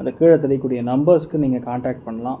அந்த கீழே தெரியக்கூடிய நம்பர்ஸ்க்கு நீங்கள் காண்டாக்ட் பண்ணலாம்.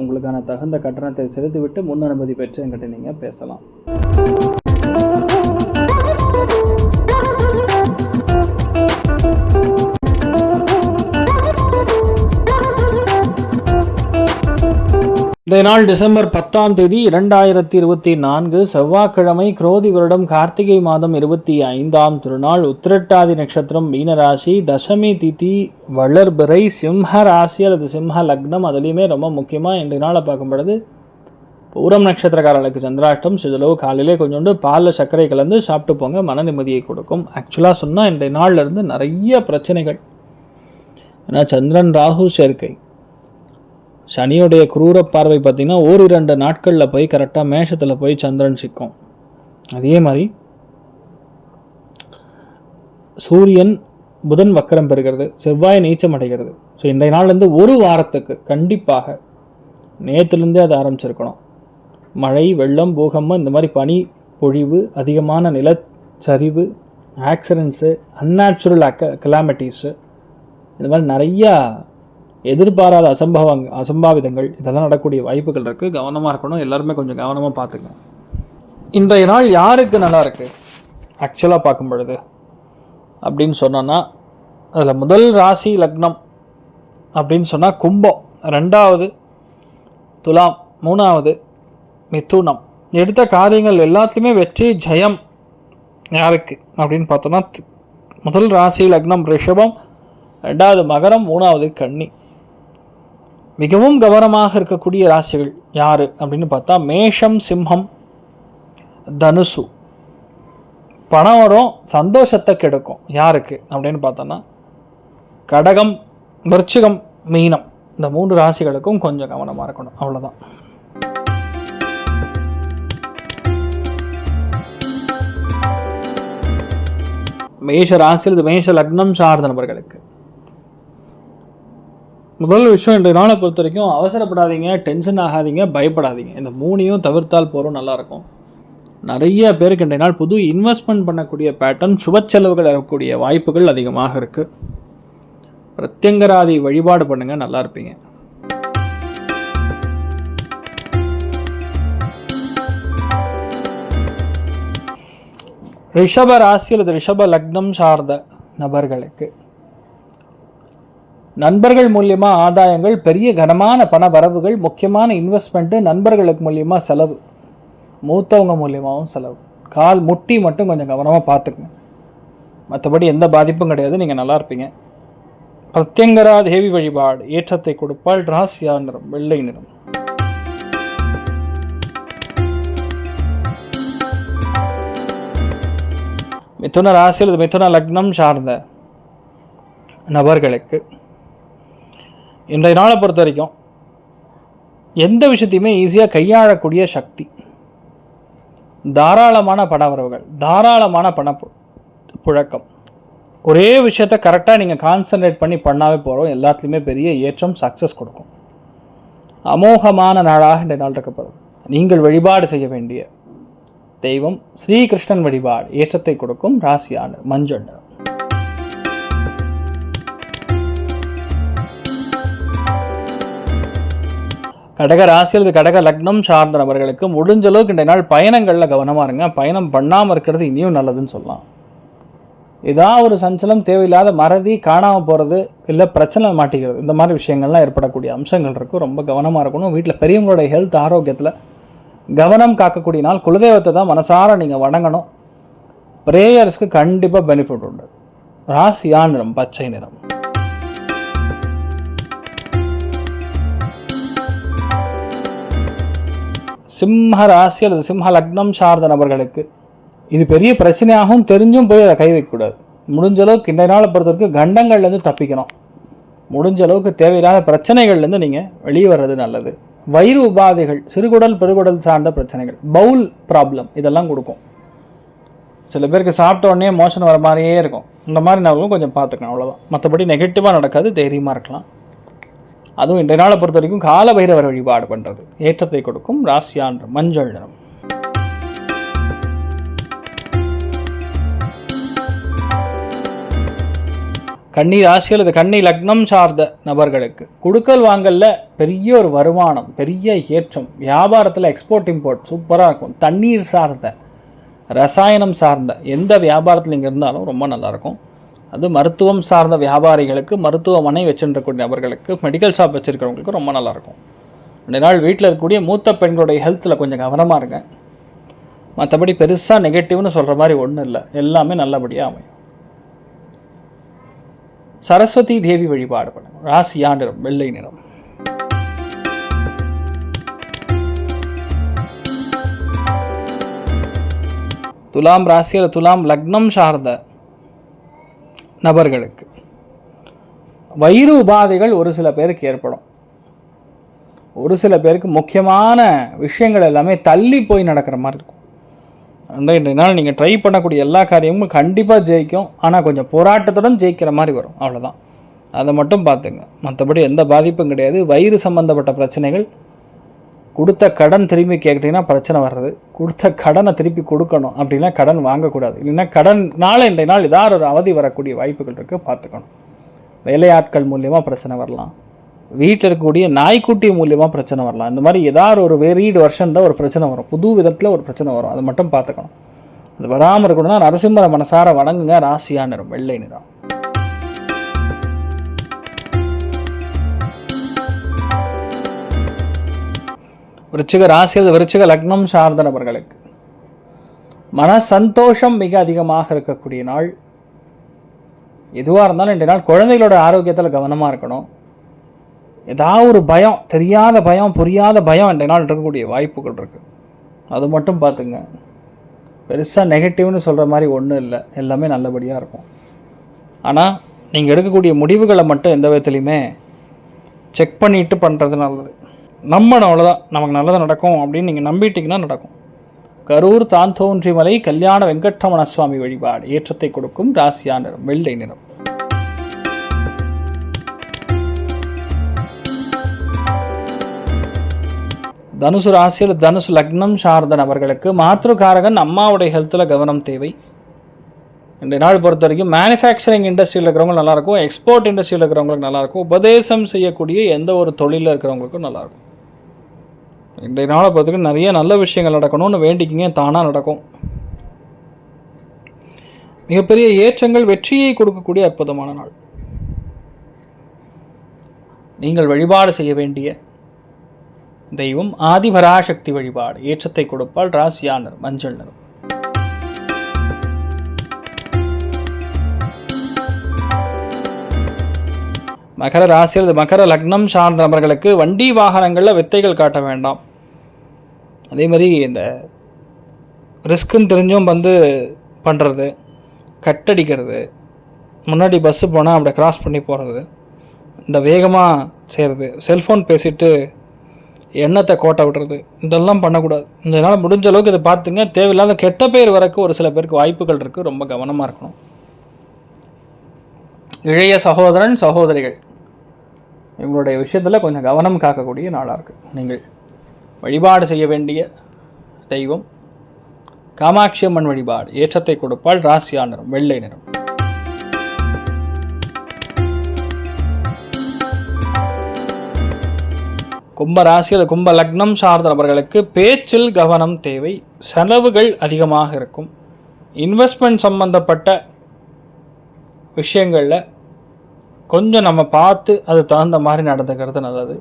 உங்களுக்கான தகுந்த கட்டணத்தை செலுத்திவிட்டு முன் அனுமதி பெற்று என்கிட்ட நீங்கள் பேசலாம். இன்றைய நாள் டிசம்பர் பத்தாம் தேதி இரண்டாயிரத்தி இருபத்தி நான்கு செவ்வாய்க்கிழமை குரோதி வருடம் கார்த்திகை மாதம் இருபத்தி ஐந்தாம் திருநாள். உத்திரட்டாதி நட்சத்திரம் மீனராசி தசமி திதி வளர்பிறை சிம்ஹ ராசி அல்லது சிம்ஹ லக்னம் அதுலேயுமே ரொம்ப முக்கியமாக இன்றைய நாளை பார்க்கும் பொழுது பூரம் நட்சத்திரக்காரர்களுக்கு சந்திராஷ்டம் சிதளவு காலையிலே கொஞ்சோண்டு பாலில் சர்க்கரை கலந்து சாப்பிட்டு போங்க மன நிம்மதியை கொடுக்கும். ஆக்சுவலாக சொன்னால் இன்றைய நாளில் இருந்து நிறைய பிரச்சனைகள். ஏன்னா சந்திரன் ராகு சேர்க்கை. சனியுடைய குரூர பார்வை பார்த்திங்கன்னா ஓரிரண்டு நாட்களில் போய் கரெக்டாக மேஷத்தில் போய் சந்திரன் சிக்கும். அதே மாதிரி சூரியன் புதன் வக்கரம் பெறுகிறது செவ்வாய் நீச்சம் அடைகிறது. ஸோ இன்றைய நாள்லேருந்து ஒரு வாரத்துக்கு கண்டிப்பாக நேற்றுலேருந்தே அது ஆரம்பிச்சிருக்கணும். மழை வெள்ளம் பூகம்பம் இந்த மாதிரி பனி பொழிவு அதிகமான நிலச்சரிவு ஆக்சிடென்ட்ஸு அன்நேச்சுரல் அக்க கிளாமிட்டிஸு இந்த மாதிரி நிறையா எதிர்பாராத அசம்பவங் அசம்பாவிதங்கள் இதெல்லாம் நடக்கூடிய வாய்ப்புகள் இருக்குது கவனமாக இருக்கணும். எல்லாருமே கொஞ்சம் கவனமாக பார்த்துக்கணும். இன்றைய நாள் யாருக்கு நல்லா இருக்குது ஆக்சுவலாக பார்க்கும் பொழுது அப்படின்னு சொன்னோன்னா அதில் முதல் ராசி லக்னம் அப்படின்னு சொன்னால் கும்பம். ரெண்டாவது துலாம். மூணாவது மிதுனம். எடுத்த காரியங்கள் எல்லாத்துலேயுமே வெற்றி ஜெயம் யாருக்கு அப்படின்னு பார்த்தோன்னா முதல் ராசி லக்னம் ரிஷபம் ரெண்டாவது மகரம் மூணாவது கன்னி. மிகவும் கவனமாக இருக்கக்கூடிய ராசிகள் யார் அப்படின்னு பார்த்தா மேஷம் சிம்ஹம் தனுசு. பணம் வரும் சந்தோஷத்தை கெடுக்கும். யாருக்கு அப்படின்னு பார்த்தோன்னா கடகம் விருச்சிகம் மீனம். இந்த மூன்று ராசிகளுக்கும் கொஞ்சம் கவனமாக இருக்கணும். அவ்வளோதான் மேஷ ராசியில் இது மேஷ லக்னம் சார்ந்த நபர்களுக்கு முதல் விஷயம் இன்றைய நாளை பொறுத்த வரைக்கும் அவசரப்படாதீங்க டென்ஷன் ஆகாதீங்க பயப்படாதீங்க. இந்த மூணையும் தவிர்த்தால் போகிறோம் நல்லாயிருக்கும். நிறைய பேருக்கு இன்றைய நாள் புது இன்வெஸ்ட்மெண்ட் பண்ணக்கூடிய பேட்டர்ன் சுப செலவுகள் இருக்கக்கூடிய வாய்ப்புகள் அதிகமாக இருக்குது பிரத்யங்கராதி வழிபாடு பண்ணுங்கள் நல்லா இருப்பீங்க ரிஷப ராசி அல்லது ரிஷப லக்னம் சார்ந்த நபர்களுக்கு நண்பர்கள் மூலியமாக ஆதாயங்கள் பெரிய கனமான பண வரவுகள் முக்கியமான இன்வெஸ்ட்மெண்ட்டு நண்பர்களுக்கு மூலியமாக செலவு. மூத்தவங்க மூலியமாகவும் செலவு. கால் முட்டி மட்டும் கொஞ்சம் கவனமாக பார்த்துக்குங்க. மற்றபடி எந்த பாதிப்பும் கிடையாது. நீங்கள் நல்லா இருப்பீங்க. பிரத்யங்கரா தேவி வழிபாடு. ஏற்றத்தை கொடுப்பால் ராசியா நிறம் வெள்ளை நிறம். மிதுன ராசியில் மிதுன லக்னம் சார்ந்த நபர்களுக்கு இன்றைய நாளை பொறுத்த வரைக்கும் எந்த விஷயத்தையுமே ஈஸியாக கையாளக்கூடிய சக்தி. தாராளமான பணவரவுகள் தாராளமான பண பு- புழக்கம். ஒரே விஷயத்தை கரெக்டாக நீங்கள் கான்சன்ட்ரேட் பண்ணி பண்ணாவே போகிறோம் எல்லாத்துலேயுமே பெரிய ஏற்றம் சக்ஸஸ் கொடுக்கும். அமோகமான நாளாக இந்த நாள் இருக்கப்படுது. நீங்கள் வழிபாடு செய்ய வேண்டிய தெய்வம் ஸ்ரீகிருஷ்ணன் வழிபாடு ஏற்றத்தை கொடுக்கும் ராசியான மஞ்சள் நிறம். கடக ராசி அல்லது கடக லக்னம் சார்ந்த நபர்களுக்கு முடிஞ்ச அளவுக்கு இன்றைய நாள் பயணங்களில் கவனமாக இருங்க. பயணம் பண்ணாமல் இருக்கிறது இனியும் நல்லதுன்னு சொல்லலாம். ஏதாவது ஒரு சஞ்சலம் தேவையில்லாத மறதி காணாமல் போகிறது இல்லை பிரச்சனை மாட்டிக்கிறது. இந்த மாதிரி விஷயங்கள்லாம் ஏற்படக்கூடிய அம்சங்கள் இருக்கும் ரொம்ப கவனமாக இருக்கணும். வீட்டில் பெரியவங்களுடைய ஹெல்த் ஆரோக்கியத்தில் கவனம் காக்கக்கூடிய நாள். குலதெய்வத்தை தான் மனசார நீங்கள் வணங்கணும். ப்ரேயர்ஸ்க்கு கண்டிப்பாக பெனிஃபிட் உண்டு. ராசியா நிறம் பச்சை நிறம். சிம்ம ராசி அல்லது சிம்ம லக்னம் சார்ந்த நபர்களுக்கு இது பெரிய பிரச்சனையாகவும் தெரிஞ்சும் போய் அதை கை வைக்கக்கூடாது. முடிஞ்ச அளவுக்கு இன்றைய நாளை பொறுத்த வரைக்கும் கண்டங்கள்லேருந்து தப்பிக்கணும். முடிஞ்ச அளவுக்கு தேவையில்லாத பிரச்சனைகள்லேருந்து நீங்கள் வெளியே வர்றது நல்லது. வயிறு உபாதைகள் சிறுகுடல் பெருகுடல் சார்ந்த பிரச்சனைகள் பவுல் ப்ராப்ளம் இதெல்லாம் கொடுக்கும். சில பேருக்கு சாப்பிட்ட உடனே மோஷன் வர மாதிரியே இருக்கும். இந்த மாதிரி நாளும் கொஞ்சம் பார்த்துக்கணும் அவ்வளோதான் மற்றபடி நெகட்டிவாக நடக்காது தைரியமாக இருக்கலாம். அதுவும் இன்றைய நாளை பொறுத்த வரைக்கும் காலபைரவர் வழிபாடு பண்ணுறது ஏற்றத்தை கொடுக்கும் ராசியான்ற மஞ்சள் நிறம். கண்ணி ராசி இது கண்ணி லக்னம் சார்ந்த நபர்களுக்கு குடுக்கல் வாங்கல்ல பெரிய ஒரு வருமானம் பெரிய ஏற்றம். வியாபாரத்தில் எக்ஸ்போர்ட் இம்போர்ட் சூப்பராக இருக்கும். தண்ணீர் சார்ந்த ரசாயனம் சார்ந்த எந்த வியாபாரத்தில் இங்கே இருந்தாலும் ரொம்ப நல்லாயிருக்கும் அது மருத்துவம் சார்ந்த வியாபாரிகளுக்கு மருத்துவமனை வச்சுருக்கக்கூடிய நபர்களுக்கு மெடிக்கல் ஷாப் வச்சுருக்கிறவங்களுக்கு ரொம்ப நல்லாயிருக்கும். ரெண்டு நாள் வீட்டில் இருக்கக்கூடிய மூத்த பெண்களுடைய ஹெல்த்தில் கொஞ்சம் கவனமாக இருங்க. மற்றபடி பெருசாக நெகட்டிவ்னு சொல்கிற மாதிரி ஒன்றும் இல்லை. எல்லாமே நல்லபடியாக அமையும். சரஸ்வதி தேவி வழிபாடு பண்ணுங்க. ராசியா நிறம் வெள்ளை நிறம். துலாம் ராசியில் துலாம் லக்னம் சார்ந்த நபர்களுக்கு. வயிறு உபாதைகள் ஒரு சில பேருக்கு ஏற்படும். ஒரு சில பேருக்கு முக்கியமான விஷயங்கள் எல்லாமே தள்ளி போய் நடக்கிற மாதிரி இருக்கும். இன்றைய நாள் நீங்கள் ட்ரை பண்ணக்கூடிய எல்லா காரியமும் கண்டிப்பாக ஜெயிக்கும். ஆனால் கொஞ்சம் போராட்டத்துடன் ஜெயிக்கிற மாதிரி வரும். அவ்வளோதான் அதை மட்டும் பார்த்துங்க. மற்றபடி எந்த பாதிப்பும் கிடையாது. வயிறு சம்மந்தப்பட்ட பிரச்சனைகள் கொடுத்த கடன் திரும்பி கேட்டிங்கன்னா பிரச்சனை வர்றது. கொடுத்த கடனை திருப்பி கொடுக்கணும் அப்படின்னா கடன் வாங்கக்கூடாது. இல்லைன்னா கடன் நாளை இன்றைய நாள் ஏதாவது ஒரு அவதி வரக்கூடிய வாய்ப்புகள் இருக்குது பார்த்துக்கணும். வேலையாட்கள் மூலியமாக பிரச்சனை வரலாம். வீட்டில் இருக்கக்கூடிய நாய்க்குட்டி மூலியமாக பிரச்சனை வரலாம். இந்த மாதிரி ஏதாவது ஒரு வெரீடு வருஷன்ல ஒரு பிரச்சனை வரும். புது விதத்தில் ஒரு பிரச்சனை வரும். அதை மட்டும் பார்த்துக்கணும். அது வராமல் இருக்கணும்னா நரசிம்மரை மனசார வணங்குங்க. ராசியா நிறம் வெள்ளை நிறம். விருச்சிக ராசி அது விருச்சிக லக்னம் சார்ந்த நபர்களுக்கு மன சந்தோஷம் மிக அதிகமாக இருக்கக்கூடிய நாள். எதுவாக இருந்தாலும் இன்றைய நாள் குழந்தைகளோட ஆரோக்கியத்தில் கவனமாக இருக்கணும். ஏதாவது ஒரு பயம் தெரியாத பயம் புரியாத பயம் இன்றைய நாள் இருக்கக்கூடிய வாய்ப்புகள் இருக்குது அது மட்டும் பார்த்துங்க. பெருசாக நெகட்டிவ்னு சொல்கிற மாதிரி ஒன்றும் இல்லை. எல்லாமே நல்லபடியாக இருக்கும். ஆனால் நீங்கள் எடுக்கக்கூடிய முடிவுகளை மட்டும் எந்த விதத்துலையுமே செக் பண்ணிட்டு பண்ணுறது நல்லது. நம்பணும் அவ்வளோதான் நமக்கு நல்லது நடக்கும் அப்படின்னு நீங்கள் நம்பிட்டீங்கன்னா நடக்கும். கரூர் தாந்தோன்றி மலை கல்யாண வெங்கட்ரமண சுவாமி வழிபாடு ஏற்றத்தை கொடுக்கும் ராசியா நிறம் வெள்ளை நிறம். தனுசு ராசியில் தனுசு லக்னம் சார்ந்த நபர்களுக்கு மாத்ருகாரகன் அம்மாவுடைய ஹெல்த்தில் கவனம் தேவை. ரெண்டு நாள் பொறுத்த வரைக்கும் மேனுஃபேக்சரிங் இண்டஸ்ட்ரியில் இருக்கிறவங்க நல்லாயிருக்கும் எக்ஸ்போர்ட் இண்டஸ்ட்ரியில் இருக்கிறவங்களுக்கு நல்லாயிருக்கும் உபதேசம் செய்யக்கூடிய எந்த ஒரு தொழிலில் இருக்கிறவங்களுக்கும் நல்லாயிருக்கும் இன்றைய நாளை பார்த்துட்டு நிறைய நல்ல விஷயங்கள் நடக்கணும்னு வேண்டிக்கிங்க தானாக நடக்கும். மிகப்பெரிய ஏற்றங்கள் வெற்றியை கொடுக்கக்கூடிய அற்புதமான நாள். நீங்கள் வழிபாடு செய்ய வேண்டிய தெய்வம் ஆதிபராசக்தி வழிபாடு. ஏற்றத்தை கொடுப்பால் ராசியா நிறம் மஞ்சள் நிறம். மகர ராசியில் மகர லக்னம் சார்ந்த நபர்களுக்கு வண்டி வாகனங்களில் வித்தைகள் காட்ட வேண்டாம். அதே மாதிரி இந்த ரிஸ்க்குன்னு தெரிஞ்சும் வந்து பண்ணுறது கட்டடிக்கிறது முன்னாடி பஸ்ஸு போனால் அப்படியே க்ராஸ் பண்ணி போகிறது இந்த வேகமாக செய்கிறது செல்ஃபோன் பேசிட்டு எண்ணத்தை கோட்டை விடுறது இதெல்லாம் பண்ணக்கூடாது. இதனால் முடிஞ்ச அளவுக்கு இதை பார்த்துங்க. தேவையில்லாத கெட்ட பேர் வரக்கு ஒரு சில பேருக்கு வாய்ப்புகள் இருக்குது ரொம்ப கவனமாக இருக்கணும். இளைய சகோதரன் சகோதரிகள். இவங்களுடைய விஷயத்தில் கொஞ்சம் கவனம் காக்கக்கூடிய நாளாக இருக்குது நீங்கள் வழிபாடு செய்ய வேண்டிய தெய்வம் காமாட்சி அம்மன் வழிபாடு. ஏற்றத்தை கொடுப்பால் ராசியா நிறம் வெள்ளை நிறம். கும்ப ராசி அல்லது கும்ப லக்னம் சார்ந்த நபர்களுக்கு பேச்சில் கவனம் தேவை. செலவுகள் அதிகமாக இருக்கும். இன்வெஸ்ட்மெண்ட் சம்பந்தப்பட்ட விஷயங்களில் கொஞ்சம் நம்ம பார்த்து அது தகுந்த மாதிரி நடந்துக்கிறது நல்லது.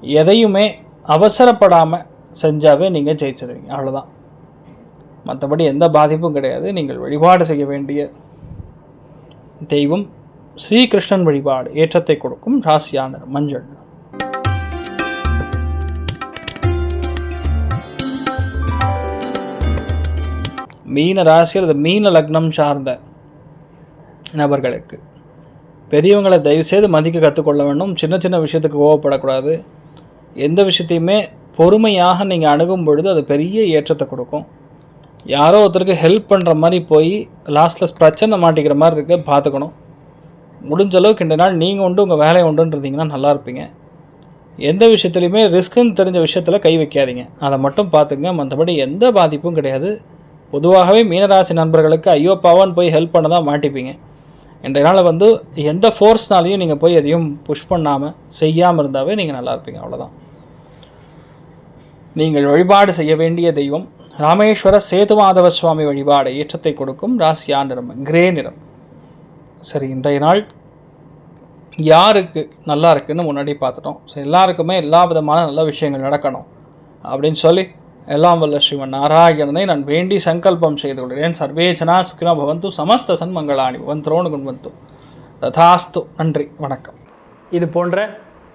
எதையுமே அவசரப்படாமல் செஞ்சாவே நீங்கள் ஜெயிச்சிருவீங்க. அவ்வளோதான் மற்றபடி எந்த பாதிப்பும் கிடையாது. நீங்கள் வழிபாடு செய்ய வேண்டிய தெய்வம் ஸ்ரீகிருஷ்ணன் வழிபாடு ஏற்றத்தை கொடுக்கும் ராசியானர் மஞ்சள். மீன ராசி அல்லது மீன லக்னம் சார்ந்த நபர்களுக்கு பெரியவங்களை தயவுசெய்து மதிக்க கற்றுக்கொள்ள வேண்டும். சின்ன சின்ன விஷயத்துக்கு கோவப்படக்கூடாது. எந்த விஷயத்தையுமே பொறுமையாக நீங்கள் அணுகும் பொழுது அது பெரிய ஏற்றத்தை கொடுக்கும். யாரோ ஒருத்தருக்கு ஹெல்ப் பண்ணுற மாதிரி போய் லாஸ்ட்டில் பிரச்சனை மாட்டிக்கிற மாதிரி இருக்க பார்த்துக்கணும். முடிஞ்ச அளவுக்கு இந்த நாள் நீங்கள் உண்டு உங்கள் வேலையை உண்டுன்னு நல்லா இருப்பீங்க. எந்த விஷயத்துலையுமே ரிஸ்க்குன்னு தெரிஞ்ச விஷயத்தில் கை வைக்காதீங்க. அதை மட்டும் பார்த்துங்க மற்றபடி எந்த பாதிப்பும் கிடையாது. பொதுவாகவே மீனராசி நண்பர்களுக்கு ஐயோ பாவான்னு போய் ஹெல்ப் பண்ண தான் மாட்டிப்பீங்க. இன்றைய நாள் வந்து எந்த ஃபோர்ஸ்னாலையும் நீங்கள் போய் எதையும் புஷ் பண்ணாமல் செய்யாமல் இருந்தாவே நீங்கள் நல்லா இருப்பீங்க. அவ்வளோதான் நீங்கள் வழிபாடு செய்ய வேண்டிய தெய்வம் ராமேஸ்வர சேதுமாதவ சுவாமி வழிபாடு ஏற்றத்தை கொடுக்கும் ராசியா நிறம் கிரே நிறம். சரி இன்றைய நாள் யாருக்கு நல்லா இருக்குன்னு முன்னாடி பார்த்துட்டோம். ஸோ எல்லாருக்குமே எல்லா விதமான நல்ல விஷயங்கள் நடக்கணும் அப்படின்னு சொல்லி எல்லாம் வல்ல ஸ்ரீமன் நாராயணனை நான் வேண்டி சங்கல்பம் செய்து கொள்கிறேன். சர்வேஜனா சுக்கினா பவந்து சமஸ்த சன்மங்களாணி பவன் திரோணு குண்வந்தும் ததாஸ்து. நன்றி. வணக்கம். இது போன்ற